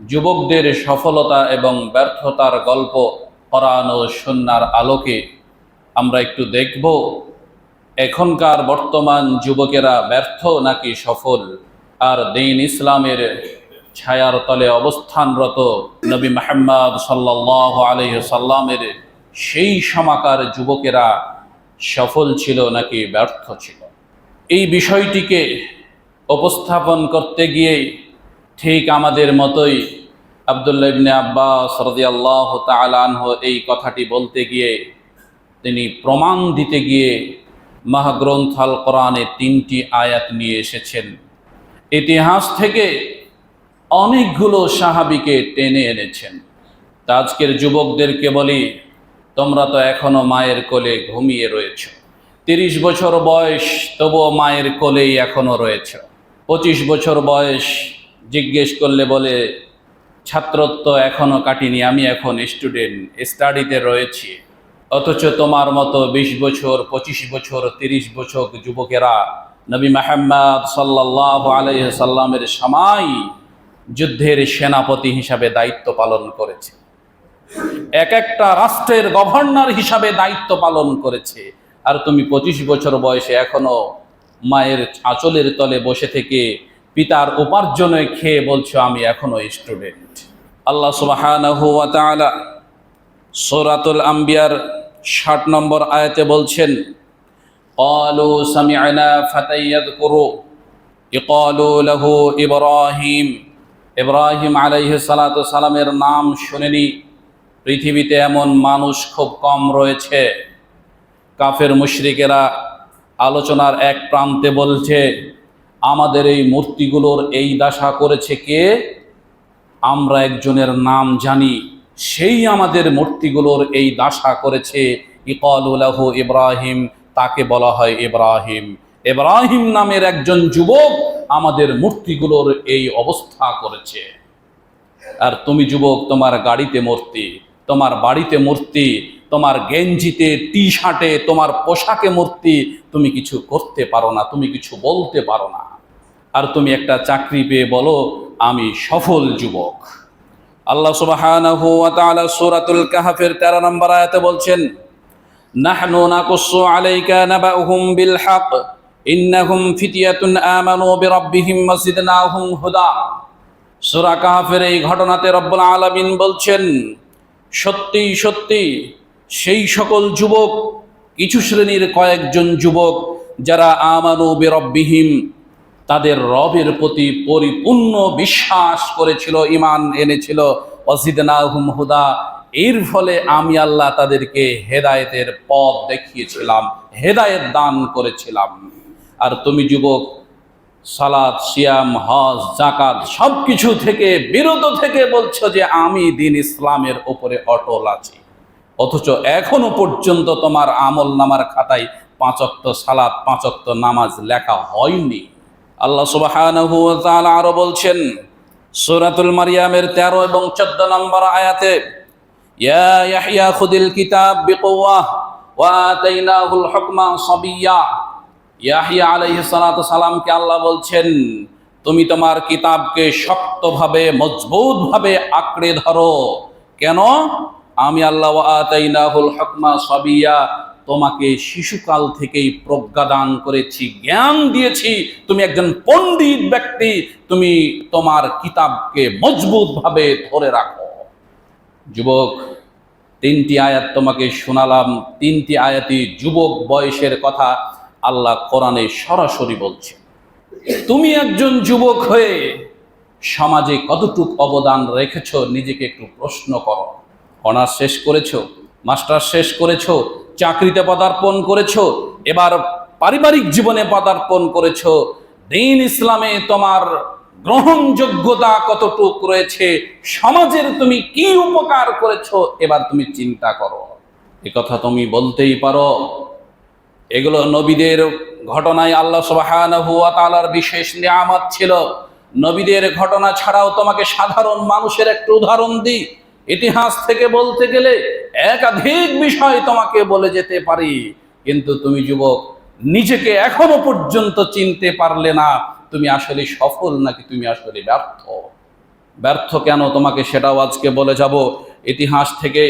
যুবকদের সফলতা এবং ব্যর্থতার গল্প, কোরআন ও সন্ন্যার আলোকে আমরা একটু দেখব, এখনকার বর্তমান যুবকেরা ব্যর্থ নাকি সফল? আর দিন ইসলামের ছায়ার তলে অবস্থানরত নবী মাহমদ সাল্লাহ আলহ সাল্লামের সেই সমাকার যুবকেরা সফল ছিল নাকি ব্যর্থ ছিল? এই বিষয়টিকে উপস্থাপন করতে গিয়ে ঠিক আমাদের মতোই আবদুল্লাহ ইবনে আব্বাস রদিয়াল্লাহ তালানহ এই কথাটি বলতে গিয়ে তিনি প্রমাণ দিতে গিয়ে মহাগ্রন্থ আল কোরআনে তিনটি আয়াত নিয়ে এসেছেন। ইতিহাস থেকে অনেকগুলো সাহাবিকে টেনে এনেছেন। তা আজকের যুবকদেরকে বলি, তোমরা তো এখনও মায়ের কোলে ঘুমিয়ে রয়েছ। তিরিশ বছর বয়স, তবুও মায়ের কোলেই এখনও রয়েছ। পঁচিশ বছর বয়স জিজ্ঞেস করলে বলে, ছাত্রত্ব এখনও কাটিনি, আমি এখন স্টুডেন্ট, স্টাডিতে রয়েছি। অথচ তোমার মতো বিশ বছর, পঁচিশ বছর, তিরিশ বছর যুবকেরা নবী মাহমদ সাল্লাহ আলহ সাল্লামের সময় যুদ্ধের সেনাপতি হিসাবে দায়িত্ব পালন করেছে। এক একটা রাষ্ট্রের গভর্নর হিসাবে দায়িত্ব পালন করেছে। আর তুমি পঁচিশ বছর বয়সে এখনও মায়ের আঁচলের তলে বসে থেকে পিতার উপার্জনে খেয়ে বলছো, আমি এখনও স্টুডেন্ট আল্লাহ সুবহানাহু ওয়া তাআলা সূরাতুল আম্বিয়ার 60 নম্বর আয়াতে বলছেন, ক্বালু সামি'না ফাতান ইয়াযকুরু ইকালু লাহু ইব্রাহিম। ইব্রাহিম আলাইহিস সালাতু সালামের নাম শুনেনি। পৃথিবীতে এমন মানুষ খুব কম রয়েছে। কাফের মুশরিকেরা আলোচনার এক প্রান্তে বলছে আমাদের এই মূর্তিগুলোর এই দশা করেছে কে? আমরা একজনের নাম জানি, সেই আমাদের মূর্তিগুলোর এই দাসা করেছে ইকলুলাহ ইব্রাহিম, তাকে বলা হয় ইব্রাহিম। এব্রাহিম নামের একজন যুবক আমাদের মূর্তিগুলোর এই অবস্থা করেছে। আর তুমি যুবক, তোমার গাড়িতে মূর্তি, তোমার বাড়িতে মূর্তি, তোমার গেঞ্জিতে টি শার্টে তোমার পোশাকে মূর্তি, তুমি কিছু করতে পারো না, তুমি কিছু বলতে পারো না। আর তুমি একটা চাকরি পেয়ে বলো, আমি সফল যুবক। আল্লাহ সুবহানাহু ওয়া তাআলা সূরাতুল কাহফের 13 নম্বর আয়াতে বলছেন, নাহনু নাকুসু আলাইকা নাবাউহুম বিল হক ইন্নাহুম ফিতিয়াতুন আমানু বিরাব্বিহিম ওয়াজিদনাহুম হুদা। সূরা কাহফের এই ঘটনাতে রব্বুল আলামিন বলছেন, সত্যি সত্যি, সেই সকল যুবক, কিছু শ্রেণির কয়েকজন যুবক, যারা আমানু বিরব্বিহিম তাদের রবের প্রতি পরিপূর্ণ বিশ্বাস করেছিল ইমান এনেছিল। অজিদনাহুম হুদা, এর ফলে আমি আল্লাহ তাদেরকে হেদায়েতের পথ দেখিয়েছিলাম, হেদায়েত দান করেছিলাম। আর তুমি যুবক সালাদ সিয়াম, হজ জাকাত সব কিছু থেকে, বিরত থেকে বলছো যে আমি দিন ইসলামের ওপরে অটল আছি। অথচ এখনও পর্যন্ত তোমার আমল নামার খাতায় পাঁচক্ত সালাদ পাঁচক্ত নামাজ লেখা হয়নি। আল্লাহ তাআলা আরও বলছেন, সূরাতুল মারিয়ামের 13 এবং 14 নম্বর আয়াতে, ইয়া খুদিল কিতাব ওয়া আল্লাহ বলছেন, তুমি তোমার কিতাবকে শক্তভাবে, মজবুতভাবে আঁকড়ে ধরো। কেন? আমি আল্লাহ আতাইনাহুল হুকমা সাবিয়্যা তোমাকে শিশুকাল থেকেই প্রজ্ঞা দান করেছি, জ্ঞান দিয়েছি। তুমি একজন পণ্ডিত ব্যক্তি, তুমি তোমার কিতাবকে মজবুতভাবে ধরে রাখো। যুবক, তিনটি আয়াত তোমাকে শোনালাম, তিনটি আয়াতই যুবক বয়সের কথা আল্লাহ কোরআনে সরাসরি বলছে। তুমি একজন যুবক হয়ে সমাজে কতটুক অবদান রেখেছ, নিজেকে একটু প্রশ্ন করো। অনার্স শেষ করেছ মাস্টার শেষ করেছ চাকরিতে পদার্পণ করেছ, এবার পারিবারিক জীবনে পদার্পণ করেছ, দিন ইসলামে তোমার গ্রহণযোগ্যতা কতটুক রয়েছে, সমাজের তুমি কি উপকার করেছ, এবার তুমি চিন্তা করো। এ কথা তুমি বলতেই পারো। এগুলো নবীদের ঘটনায় আল্লাহ সুবহানাহু ওয়া তাআলার বিশেষ নিয়ামত ছিল। নবীদের ঘটনা ছাড়াও তোমাকে সাধারণ মানুষের একটা উদাহরণ দিই। ইতিহাস থেকে বলতে গেলে একাধিক বিষয় তোমাকে বলে যেতে পারি, কিন্তু তুমি যুবক নিজেকে এখনও পর্যন্ত চিনতে পারলে না, তুমি আসলে সফল নাকি তুমি আসলে ব্যর্থ? ব্যর্থ কেন তোমাকে সেটাও আজকে বলে যাব। ইতিহাস থেকে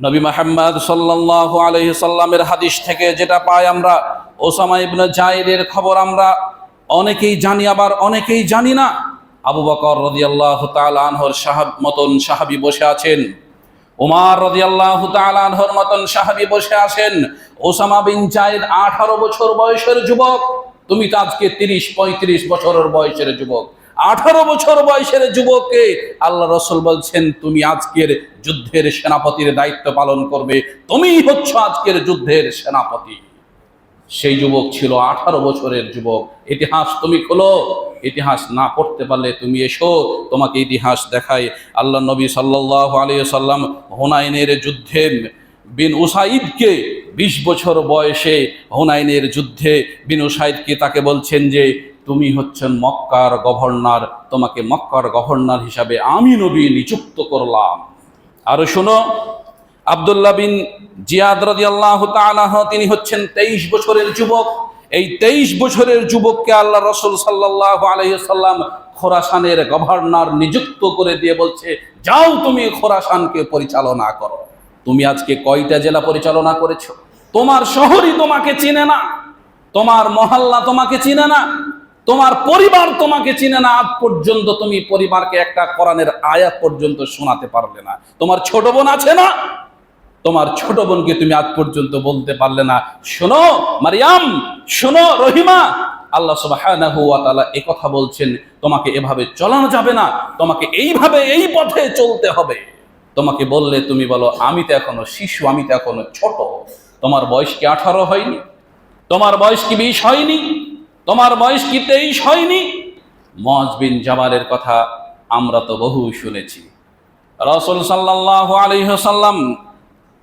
নবী মাহমদ সাল্লাহ আলহি সাল্লামের হাদিস থেকে যেটা পাই আমরা, ওসামা ইবনে জাইদের খবর আমরা অনেকেই জানি, আবার অনেকেই জানি না। আবু বকর রদিয়াল্লাহ তালহর সাহাব মতন সাহাবি বসে আছেন। উমার রদিয়াল্লাহ তালহর মতন সাহাবি বসে আছেন, ওসামা বিন জায়েদ আঠারো বছর বয়সের যুবক, তুমি তো আজকে তিরিশ, পঁয়ত্রিশ বছরের বয়সের যুবক। আঠারো বছর বয়সের যুবককে আল্লাহ রসুল বলছেন, তুমি আজকের যুদ্ধের সেনাপতির দায়িত্ব পালন করবে, তুমিই হচ্ছ আজকের যুদ্ধের সেনাপতি। সেই যুবক ছিল আঠারো বছরের যুবক। ইতিহাস তুমি খোলো। ইতিহাস না পড়তে পারলে তুমি এসো, তোমাকে ইতিহাস দেখায় আল্লাহ নবী সাল্লাহ আলিয়া সাল্লাম হুনাইনের যুদ্ধে বিন উসাইদকে বিশ বছর বয়সে হুনাইনের যুদ্ধে বিন উসাইদকে তাকে বলছেন যে, তুমি হচ্ছেন মক্কার গভর্নর, তোমাকে মক্কার গভর্নর হিসাবে আমি নবী নিযুক্ত করলাম। আরও শোনো আবদুল্লাহ বিন জিয়াদ রাদিয়াল্লাহু তাআলা তিনি হচ্ছেন তেইশ বছরের যুবক। এই তেইশ বছরের যুবককে আল্লাহ রসুল সাল্লাহ আলহিসাল্লাম খোরাসানের গভর্নর নিযুক্ত করে দিয়ে বলছে, যাও তুমি খোরাসানকে পরিচালনা করো। তুমি আজকে কয়টা জেলা পরিচালনা করেছ? তোমার শহরই তোমাকে চিনে না। তোমার মহল্লা তোমাকে চিনে না। তোমার পরিবার তোমাকে চিনে না। আজ পর্যন্ত তুমি পরিবারকে একটা কোরআনের আয়াত পর্যন্ত শোনাতে পারলে না। তোমার ছোট বোন আছে না? তোমার ছোট বোনকে তুমি আজ পর্যন্ত বলতে পারলে না। শোনো, মারিয়াম, শোনো, রহিমা। আল্লাহ ওয়া তাআলা এই কথা বলছেন, তোমাকে এভাবে চলানো যাবে না, তোমাকে এইভাবে এই পথে চলতে হবে। তোমাকে বললে তুমি বলো, আমি তো এখনও শিশু, আমি তো এখনও ছোট। তোমার বয়স কি আঠারো হয়নি? তোমার বয়স কি বিশ হয়নি? তোমার বয়স কি তেইশ হয়নি? মজ বিন জামালের কথা আমরা তো বহু শুনেছি। রসুল সাল্লাহ আলহ্লাম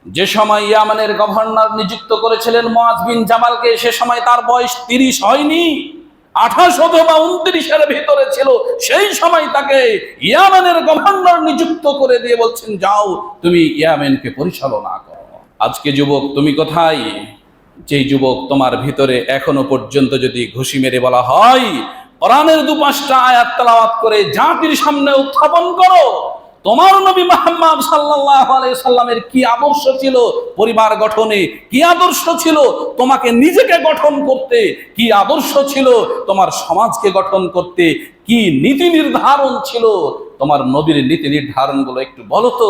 যে সময় ইয়ামানের গভর্নর নিযুক্ত করেছিলেন মজ বিন জামালকে, সে সময় তার বয়স তিরিশ হয়নি। আঠাশ অথবা উনত্রিশের ভিতরে ছিল, সেই সময় তাকে ইয়ামেনের গভর্নর নিযুক্ত করে দিয়ে বলছেন, যাও, তুমি ইয়ামেনকে পরিচালনা করো। আজকে যুবক, তুমি কোথায়? যেই যুবক তোমার ভিতরে এখনও পর্যন্ত যদি ঘুষি মেরে বলা হয়, কোরআনের দু পাঁচটা আয়াত তেলাওয়াত করে জাতির সামনে উত্থাপন করো। তোমার নবী মোহাম্মদ সাল্লাল্লাহু আলাইহি সাল্লামের কি আদর্শ ছিল পরিবার গঠনে? কি আদর্শ ছিল তোমাকে নিজেকে গঠন করতে? কি আদর্শ ছিল তোমার সমাজকে গঠন করতে? কি নীতি নির্ধারণ ছিল? তোমার নবীর নীতি নির্ধারণগুলো একটু বলো তো।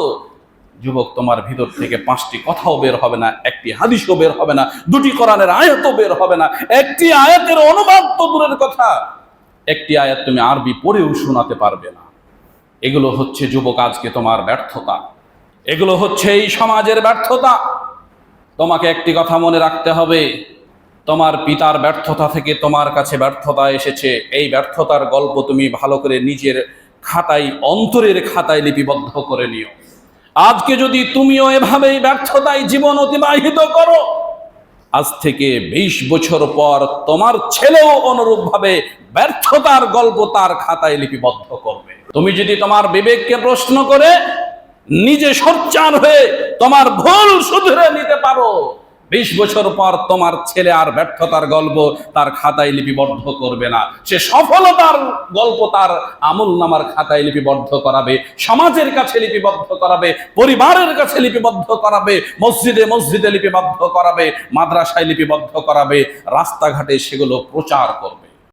যুবক, তোমার ভিতর থেকে পাঁচটি কথাও বের হবে না, একটি হাদিসও বের হবে না, দুটি কোরআনের আয়াতও বের হবে না, একটি আয়াতের অনুবাদ তো দূরের কথা। একটি আয়াত তুমি আরবি পড়েও শোনাতে পারবে না। এগুলো হচ্ছে যুবক আজকে তোমার ব্যর্থতা। এগুলো হচ্ছে এই সমাজের ব্যর্থতা। তোমাকে একটি কথা মনে রাখতে হবে, তোমার পিতার ব্যর্থতা থেকে তোমার কাছে ব্যর্থতা এসেছে। এই ব্যর্থতার গল্প তুমি ভালো করে নিজের খাতায়, অন্তরের খাতায় লিপিবদ্ধ করে নিও। আজকে যদি তুমিও এভাবেই ব্যর্থতায় জীবন অতিবাহিত করো, আজ থেকে বিশ বছর পর তোমার ছেলেও অনুরূপভাবে ব্যর্থতার গল্প তার খাতায় লিপিবদ্ধ করবে তুমি যদি তোমার বিবেককে প্রশ্ন করে, নিজে সোচ্চার হয়ে তোমার ভুল শুধরে নিতে পারো, বিশ বছর পর তোমার ছেলে আর ব্যর্থতার গল্প তার খাতায় লিপিবদ্ধ করবে না। সে সফলতার গল্প তার আমল নামার খাতায় লিপিবদ্ধ করাবে, সমাজের কাছে লিপিবদ্ধ করাবে, পরিবারের কাছে লিপিবদ্ধ করাবে, মসজিদে মসজিদে লিপিবদ্ধ করাবে, মাদ্রাসায় লিপিবদ্ধ করাবে, রাস্তাঘাটে সেগুলো প্রচার করবে।